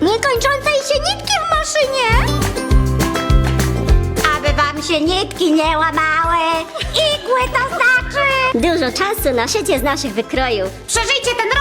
Niekończącej się nitki w maszynie! Aby wam się nitki nie łamały! Igły to znaczy! Dużo czasu na szycie z naszych wykrojów. Przeżyjcie ten